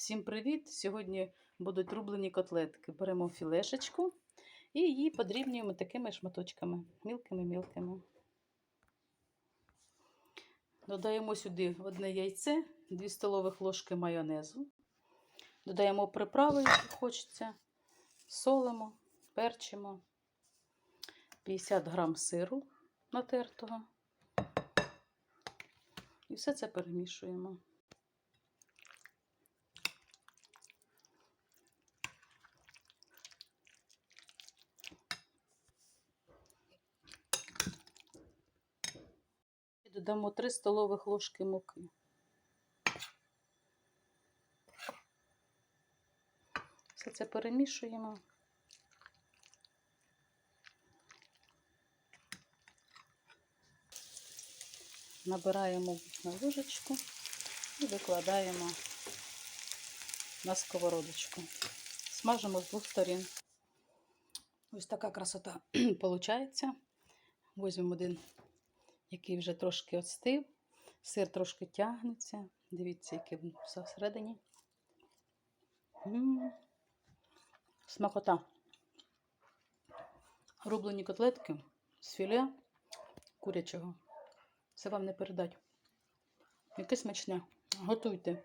Всім привіт! Сьогодні будуть рублені котлетки. Беремо філешечку і її подрібнюємо такими шматочками, мілкими-мілкими. Додаємо сюди одне яйце, 2 столових ложки майонезу. Додаємо приправи, які хочеться, солимо, перчимо, 50 грам сиру натертого. І все це перемішуємо. Додамо 3 столових ложки муки. Все це перемішуємо. Набираємо на ложечку і викладаємо на сковородочку. Смажимо з двох сторін. Ось така красота виходить. Візьмемо один, який вже трошки остив. Сир трошки тягнеться. Дивіться, який він всередині. Смакота. Рублені котлетки з філе курячого. Це вам не передать. Яке смачне. Готуйте.